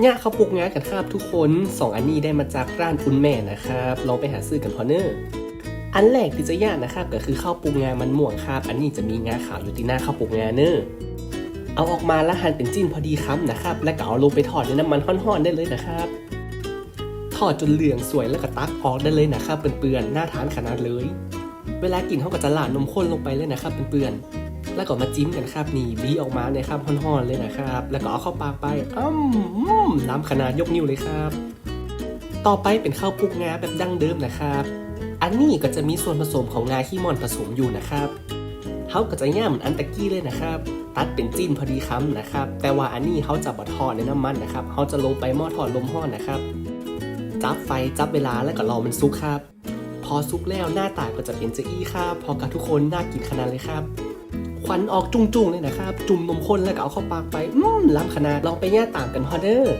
เนี่ยเขาปลูกงากันครับทุกคนสองอันนี้ได้มาจากร้านอุ่นแม่นะครับ ลองไปหาซื้อกันพอเนอร์อันแรกที่จะยางนะครับก็คือข้าวปลูกงามันม่วงครับ อันนี้จะมีงาขาวอยู่ที่หน้าข้าวปลูกงาเนอร์เอาออกมาแล้วหั่นเป็นจิ้นพอดีคำนะครับ แล้วก็เอาลงไปทอดในน้ำมันห้อนๆได้เลยนะครับ ทอดจนเหลืองสวยแล้วก็ตักออกได้เลยนะครับเปื่อนๆน่าทานขนาดเลย เวลากินเขาก็จะหลาดนมข้นลงไปเลยนะครับเปื่อนๆ แล้วก็มาจิ้มกันครับนี่บีออกมาเนี่ยครับห่อนๆเลยนะครับ แล้วก็เอาเข้าปากไปอ้ำล้ำขนาดยกนิ้วเลยครับ ต่อไปเป็นข้าวปุกงาแบบดั้งเดิมนะครับ อันนี้ก็จะมีส่วนผสมของงาขี้มอนผสมอยู่นะครับเขาก็จะย่าเหมือนอันตะกี้เลยนะครับ ตัดเป็นจิ้นพอดีคำนะครับ แต่ว่าอันนี้เขาจะบดทอดในน้ำมันนะครับเขาจะลงไปหม้อทอดลมห้อนนะครับ จับไฟจับเวลาแล้วก็รอมันซุกครับ พอซุกแล้วหน้าตาก็จะเป็นจะอี้ครับพอกับทุกคนน่ากินขนาดเลยครับ ควันออกจุ้งๆเลยนะครับ จุ่มนมข้นแล้วก็เอาเข้าปากไป อืมล้ำขนาดลองไปแย่ต่างกันพอเดอร์